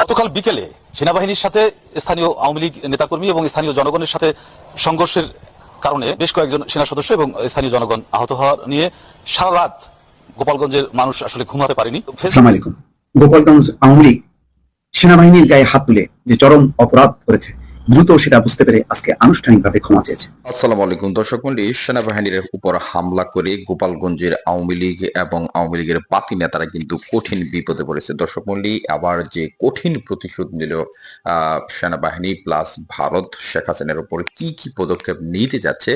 গতকাল বিকেলে সেনাবাহিনীর সাথে স্থানীয় আওয়ামী লীগ নেতাকর্মী এবং স্থানীয় জনগণের সাথে সংঘর্ষের কারণে বেশ কয়েকজন সেনা সদস্য এবং স্থানীয় জনগণ আহত হওয়ার নিয়ে সারা রাত গোপালগঞ্জের মানুষ আসলে ঘুমাতে পারেনি। গোপালগঞ্জ আওয়ামী লীগ সেনাবাহিনীর গায়ে হাত তুলে যে চরম অপরাধ করেছে দ্রুত সেটা বুঝতে পেরে আজকে আনুষ্ঠানিকভাবে ক্ষমা চেয়েছে। আসসালামু আলাইকুম দর্শক মন্ডলী সেনাবাহিনীর উপর হামলা করে গোপালগঞ্জের আওয়ামী লীগ এবং আওয়ামী লীগের পাতি নেতারা কিন্তু কঠিন বিপদে পড়েছে। দর্শক মন্ডলী আবার যে কঠিন প্রতিশোধ নিল সেনাবাহিনী প্লাস ভারত শেখ হাসিনার উপর কি কি পদক্ষেপ নিতে যাচ্ছে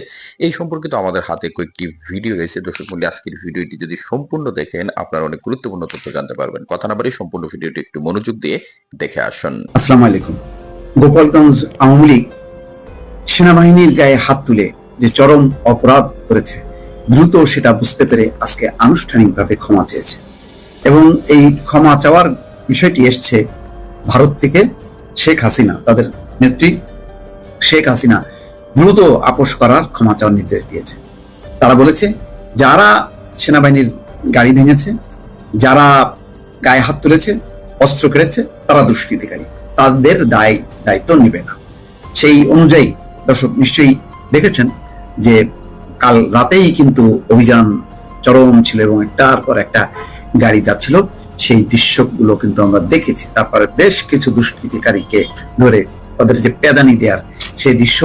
এই সম্পর্কিত আমাদের হাতে কয়েকটি ভিডিও রয়েছে। দর্শক মন্ডলী আজকের ভিডিওটি যদি সম্পূর্ণ দেখেন আপনারা অনেক গুরুত্বপূর্ণ তথ্য জানতে পারবেন। কথা না বাড়ি সম্পূর্ণ ভিডিওটি একটু মনোযোগ দিয়ে দেখে আসুন। আসসালামু আলাইকুম। গোপালগঞ্জ আওয়ামী লীগ সেনাবাহিনীর গায়ে হাত তুলে যে চরম অপরাধ করেছে, দ্রুত সেটা বুঝতে পেরে আজকে আনুষ্ঠানিকভাবে ক্ষমা চেয়েছে। এবং এই ক্ষমা চাওয়ার বিষয়টি এসছে ভারত থেকে শেখ হাসিনা, তাদের নেত্রী শেখ হাসিনা দ্রুত আপোষ করার ক্ষমা চাওয়ার নির্দেশ দিয়েছে। তারা বলেছে, যারা সেনাবাহিনীর গাড়ি ভেঙেছে, যারা গায়ে হাত তুলেছে, অস্ত্র কেড়েছে, তারা দুষ্কৃতিকারী। তাদের দায়, দায়িত্ব নেবে না। সেই অনুযায়ী দর্শক নিশ্চয়ই দেখেছেন যে কাল রাতেই কিন্তু অভিযান চরম ছিল এবং একটার পর একটা গাড়ি যাচ্ছিল। সেই দৃশ্যগুলো কিন্তু আমরা দেখেছি। তারপরে বেশ কিছু দুষ্কৃতিকারীকে ধরে তাদের যে পেদানি দেওয়ার সেই দৃশ্য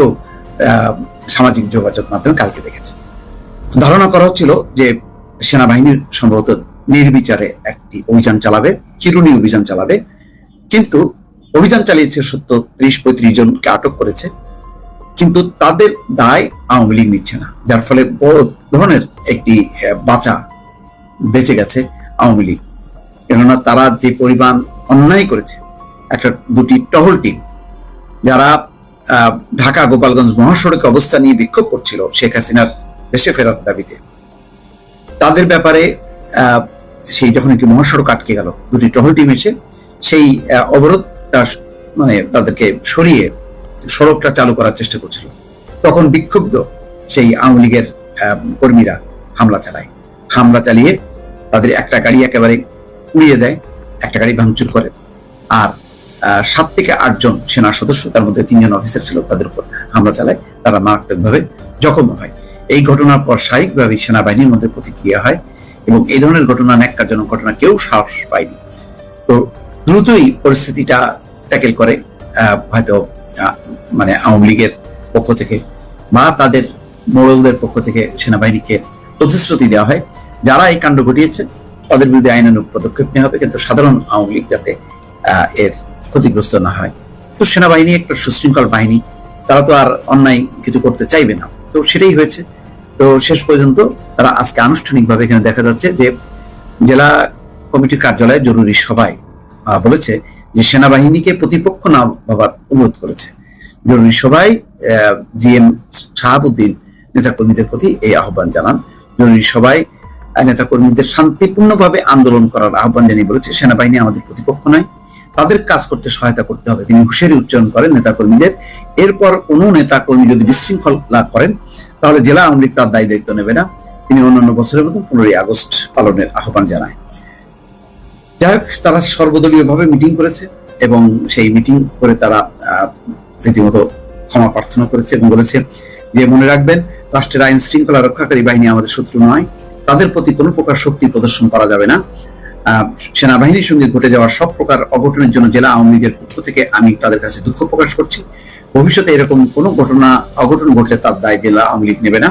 সামাজিক যোগাযোগ মাধ্যমে কালকে দেখেছে। ধারণা করা হচ্ছিল যে সেনাবাহিনীর সম্ভবত নির্বিচারে একটি অভিযান চালাবে, চিরুনি অভিযান চালাবে। কিন্তু অভিযান চালিয়েছে সত্য ত্রিশ পঁয়ত্রিশ জনকে আটক করেছে, কিন্তু তাদের দায় আওয়ামী লীগ নিচ্ছে না। যার ফলে বড় ধরনের একটি বাঁচা বেঁচে গেছে আওয়ামী লীগ। কেননা তারা যে পরিমাণ অন্যায় করেছে, একটা দুটি টহল টিম, যারা ঢাকা গোপালগঞ্জ মহাসড়কে অবস্থা নিয়ে বিক্ষোভ করছিল শেখ হাসিনার দেশে ফেরার দাবিতে। তাদের ব্যাপারে সেই যখন একটি মহাসড়ক আটকে গেল, দুটি টহল টিম এসে সেই স- মানে তাদেরকে সরিয়ে সড়কটা চালু করার চেষ্টা করছিল। তখন বিক্ষুব্ধ সেই আওয়ামী লীগের কর্মীরা হামলা চালায়। হামলা চালিয়ে তাদের একটা গাড়ি একেবারে উড়িয়ে দেয়, একটা গাড়ি ভাঙচুর করে। আর সাত থেকে আটজন সেনা সদস্য, তার মধ্যে তিনজন অফিসার ছিল, তাদের উপর হামলা চালায়। তারা মারাত্মকভাবে জখম হয়। এই ঘটনার পর স্বাভাবিকভাবেই সেনাবাহিনীর মধ্যে প্রতিক্রিয়া হয় এবং এই ধরনের ঘটনা, ন্যাক্কারজনক ঘটনা কেউ সাহস পায়নি। তো দ্রুতই পরিস্থিতিটা ট্যাকেল করে হয়তো মানে আওয়ামী লীগের পক্ষ থেকে বা তাদের মোড়লদের পক্ষ থেকে সেনাবাহিনীকে প্রতিশ্রুতি দেওয়া হয়। যারা এই কাণ্ড ঘটিয়েছে, তাদের বিরুদ্ধে আইনানুগ পদক্ষেপ নেওয়া হবে, কিন্তু সাধারণ আওয়ামী লীগ যাতে এর ক্ষতিগ্রস্ত না হয়। তো সেনাবাহিনী একটা সুশৃঙ্খল বাহিনী, তারা তো আর অন্যায় কিছু করতে চাইবে না। তো সেটাই হয়েছে। তো শেষ পর্যন্ত তারা আজকে আনুষ্ঠানিকভাবে এখানে দেখা যাচ্ছে যে, জেলা কমিটির কার্যালয়ে জরুরি সভায় বলেছে যে সেনাবাহিনীকে প্রতিপক্ষ না ভাবার অনুরোধ করেছে। জরুরি সভায় জি এম শাহাবুদ্দিন নেতাকর্মীদের প্রতি এই আহ্বান জানান। জরুরি সভায় নেতাকর্মীদের শান্তিপূর্ণভাবে আন্দোলন করার আহ্বান জানিয়ে বলেছে, সেনাবাহিনী আমাদের প্রতিপক্ষ নয়। তাদের কাজ করতে সহায়তা করতে হবে। তিনি হুঁশিয়ারি উচ্চারণ করেন নেতাকর্মীদের, এরপর কোনো নেতাকর্মী যদি বিশৃঙ্খলা করেন, তাহলে জেলা আওয়ামী লীগ তার দায় দায়িত্ব নেবে না। তিনি অন্যান্য বছরের মতো পনেরোই আগস্ট পালনের আহ্বান জানায়। যাই হোক, তারা সর্বদলীয় ভাবে মিটিং করেছে এবং সেই মিটিং করে তারা রীতিমতো ক্ষমা প্রার্থনা করেছে এবং বলেছে যে, মনে রাখবেন, রাষ্ট্রের আইন শৃঙ্খলা রক্ষাকারী বাহিনী আমাদের শত্রু নয়। তাদের প্রতি কোনো প্রকার শক্তি প্রদর্শন করা যাবে না। সেনাবাহিনীর সঙ্গে ঘটে যাওয়া সব প্রকার অঘটনের জন্য জেলা আওয়ামী লীগের পক্ষ থেকে আমি তাদের কাছে দুঃখ প্রকাশ করছি। ভবিষ্যতে এরকম কোনো ঘটনা, অঘটন ঘটলে তার দায় জেলা আওয়ামী লীগ নেবে না।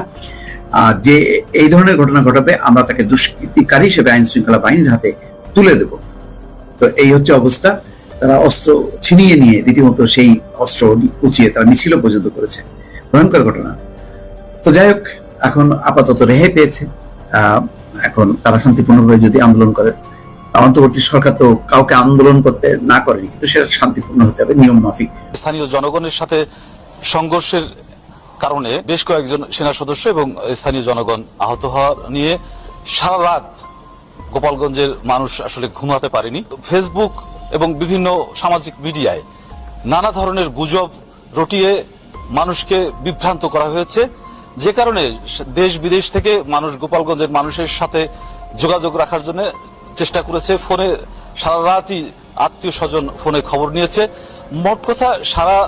যে, এই ধরনের ঘটনা ঘটাবে, আমরা তাকে দুষ্কৃতিকারী হিসেবে আইন শৃঙ্খলা বাহিনীর হাতে তুলে দেব। তো এই হচ্ছে অবস্থা। তারা অস্ত্র ছিনিয়ে নিয়ে রীতিমতো সেই অস্ত্র উঁচিয়ে তারা মিছিল পর্যন্ত করেছে। ভয়ঙ্কর ঘটনা। তো যাই হোক, এখন আপাতত রেহাই পেয়েছে। এখন তারা শান্তিপূর্ণভাবে যদি আন্দোলন করে, অন্তর্বর্তী সরকার তো কাউকে আন্দোলন করতে না করেনি, কিন্তু সেটা শান্তিপূর্ণ হতে হবে, নিয়ম মাফিক। স্থানীয় জনগণের সাথে সংঘর্ষের কারণে বেশ কয়েকজন সেনা সদস্য এবং স্থানীয় জনগণ আহত হওয়ার নিয়ে সারা রাত গোপালগঞ্জের মানুষ আসলে ঘুমাতে পারেনি। ফেসবুক এবং বিভিন্ন সামাজিক মিডিয়ায় নানা ধরনের গুজব রটিয়ে মানুষকে বিভ্রান্ত করা হয়েছে। যে কারণে দেশ বিদেশ থেকে মানুষ গোপালগঞ্জের মানুষের সাথে যোগাযোগ রাখার জন্য চেষ্টা করেছে। ফোনে সারা রাতই আত্মীয় স্বজন ফোনে খবর নিয়েছে। মোট কথা সারা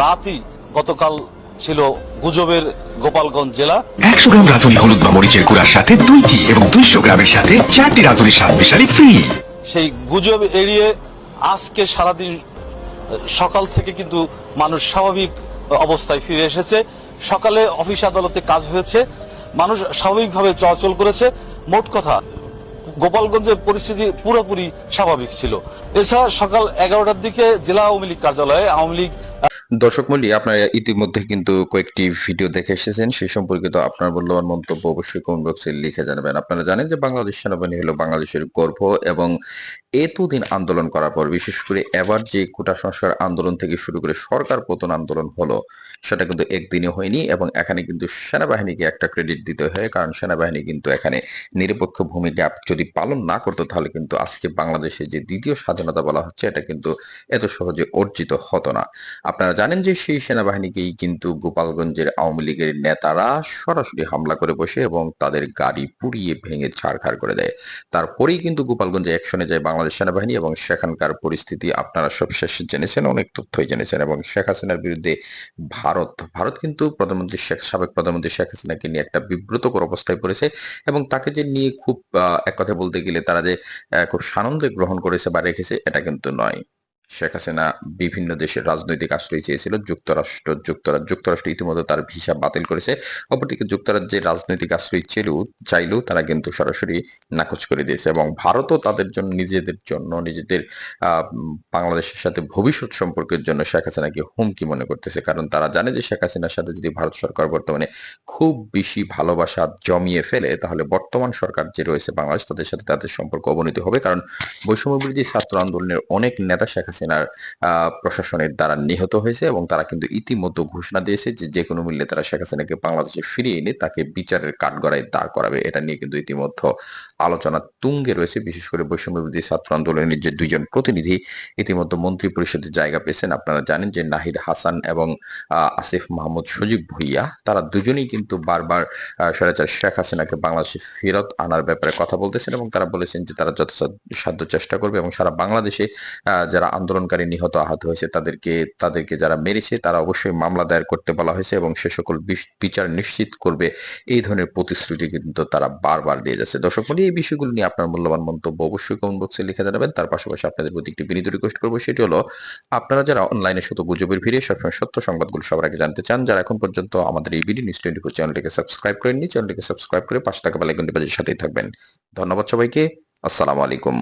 রাতই গতকাল ছিল গুজবের গোপালগঞ্জ জেলা। একশো গ্রাম রাঁধুনি হলুদ বা মরিচের গুঁড়ার সাথে দুইটি এবং দুইশো গ্রামের সাথে চারটি রাঁধুনি স্বাদ মিশালি ফ্রি সেই গুজব এড়িয়ে আজকে সারাদিন সকাল থেকে কিন্তু মানুষ স্বাভাবিক অবস্থায় ফিরে এসেছে। সকালে অফিস আদালতে কাজ হয়েছে। মানুষ স্বাভাবিকভাবে চলাচল করেছে। মোট কথা গোপালগঞ্জের পরিস্থিতি পুরোপুরি স্বাভাবিক ছিল। এছাড়া সকাল এগারোটার দিকে জেলা আওয়ামী লীগ কার্যালয়ে আওয়ামী লীগ দর্শক মন্ডলী, আপনারা ইতিমধ্যে কিন্তু কয়েকটি ভিডিও দেখে এসেছেন। সেই সম্পর্কিত আপনার মূল্যবান মন্তব্য অবশ্যই কমেন্ট বক্সে লিখে জানাবেন। আপনারা জানেন যে বাংলাদেশ সেনাবাহিনী হলো বাংলাদেশের গর্ব এবং এতদিন আন্দোলন করার পর, বিশেষ করে এবার যে কোটা সংস্কার আন্দোলন থেকে শুরু করে সরকার পতন আন্দোলন হলো, সেটা কিন্তু একদিনে হয়নি এবং এখানে কিন্তু সেনাবাহিনীকে একটা ক্রেডিট দিতে হয়, কারণ সেনাবাহিনী কিন্তু এখানে নিরপেক্ষ ভূমিকা যদি পালন না করতো, তাহলে কিন্তু আজকে বাংলাদেশে যে দ্বিতীয় স্বাধীনতা বলা হচ্ছে, এটা কিন্তু এত সহজে অর্জিত হতো না। আপনারা জানেন যে সেই সেনাবাহিনীকেই কিন্তু গোপালগঞ্জের আওয়ামী লীগের নেতারা সরাসরি হামলা করে বসে এবং তাদের গাড়ি পুড়িয়ে ভেঙে ছাড়খাড় করে দেয়। তারপরেই কিন্তু গোপালগঞ্জে অ্যাকশনে যায় বাংলাদেশ সেনাবাহিনী এবং সেখানকার পরিস্থিতি আপনারা সব শেষ জেনেছেন, অনেক তথ্যই জেনেছেন এবং শেখ হাসিনার বিরুদ্ধে ভারত ভারত কিন্তু প্রধানমন্ত্রী শেখ, সাবেক প্রধানমন্ত্রী শেখ হাসিনাকে নিয়ে একটা বিব্রতকর অবস্থায় পড়েছে এবং তাকে যে নিয়ে খুব এক কথা বলতে গেলে তারা যে খুব সানন্দে গ্রহণ করেছে বা রেখেছে, এটা কিন্তু নয়। শেখ হাসিনা বিভিন্ন দেশের রাজনৈতিক আশ্রয় চেয়েছিল, যুক্তরাষ্ট্র যুক্তরাজ্য যুক্তরাষ্ট্র ইতিমধ্যে তার ভিসা বাতিল করেছে। অপরদিকে যুক্তরাজ্যের রাজনৈতিক আশ্রয় চেলেও চাইলেও তারা কিন্তু সরাসরি নাকচ করে দিয়েছে এবং ভারতও তাদের জন্য, নিজেদের জন্য, নিজেদের বাংলাদেশের সাথে ভবিষ্যৎ সম্পর্কের জন্য শেখ হাসিনাকে হুমকি মনে করতেছে। কারণ তারা জানে যে শেখ হাসিনার সাথে যদি ভারত সরকার বর্তমানে খুব বেশি ভালোবাসা জমিয়ে ফেলে, তাহলে বর্তমান সরকার যে রয়েছে বাংলাদেশ, তাদের সাথে তাদের সম্পর্ক অবনতি হবে। কারণ বৈষম্য বিরোধী ছাত্র আন্দোলনের অনেক নেতা শেখ হাসিনার প্রশাসনের দ্বারা নিহত হয়েছে এবং তারা কিন্তু ইতিমধ্যে ঘোষণা দিয়েছে যে যে কোনো মূল্যে তারা শেখ হাসিনাকে বাংলাদেশে ফিরিয়ে এনে তাকে বিচারের কাঠগড়ায় দাঁড় করাবে। এটা নিয়ে কিন্তু ইতিমধ্যে আলোচনা তুঙ্গে রয়েছে। বিশেষ করে বৈষম্য বিরোধী ছাত্র আন্দোলনের যে দুইজন প্রতিনিধি ইতিমধ্যে মন্ত্রী পরিষদে জায়গা পেয়েছেন। আপনারা জানেন যে নাহিদ হাসান এবং আসিফ মাহমুদ সজীব ভুইয়া তারা দুজনেই কিন্তু বারবার আহ, স্বৈরাচার শেখ হাসিনাকে বাংলাদেশে ফেরত আনার ব্যাপারে কথা বলতেছেন এবং তারা বলেছেন যে তারা যথাসাধ্য চেষ্টা করবে এবং সারা বাংলাদেশে যারা আন্দোলনকারী নিহত আহত হয়েছে তাদেরকে তাদেরকে যারা মেরেছে তারা অবশ্যই মামলা দায়ের করতে বলা হয়েছে এবং সে সকল বিচার নিশ্চিত করবে। এই ধরনের প্রতিশ্রুতি কিন্তু তারা বারবার দিয়ে যাচ্ছে। দর্শক মণ্ডলী, এই বিষয়গুলো নিয়ে আপনার মূল্যবান মন্তব্য অবশ্যই কমেন্ট বক্সে লিখে জানাবেন। তার পাশাপাশি আপনাদের প্রতি একটি বিনীত রিকোয়েস্ট করব সেটি হলো আপনারা যারা অনলাইনে শুধু গুজবের ভিড়ে সবসময় সত্য সংবাদগুলো সবার আগে জানতে চান যারা এখন পর্যন্ত আমাদের এই বিডি নিউজ টোয়েন্টি ফোর চ্যানেলটিকে সাবস্ক্রাইব করেননি চ্যানেলটিকে সাবস্ক্রাইব করে পাশে থাকা বেলাইকনটি বাজিয়ে সাথেই থাকবেন। ধন্যবাদ সবাইকে। আসসালামু আলাইকুম।